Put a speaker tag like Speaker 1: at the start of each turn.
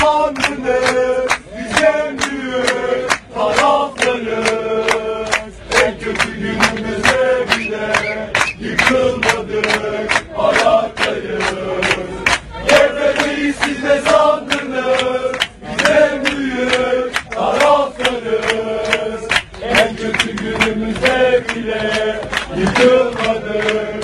Speaker 1: Sandınız? Biz en büyük taraflarız. En kötü günümüzde bile yıkılmadık, ayaktayız. Efendim siz ne sandınız? Büyük taraflarız. En kötü günümüzde bile yıkılmadık,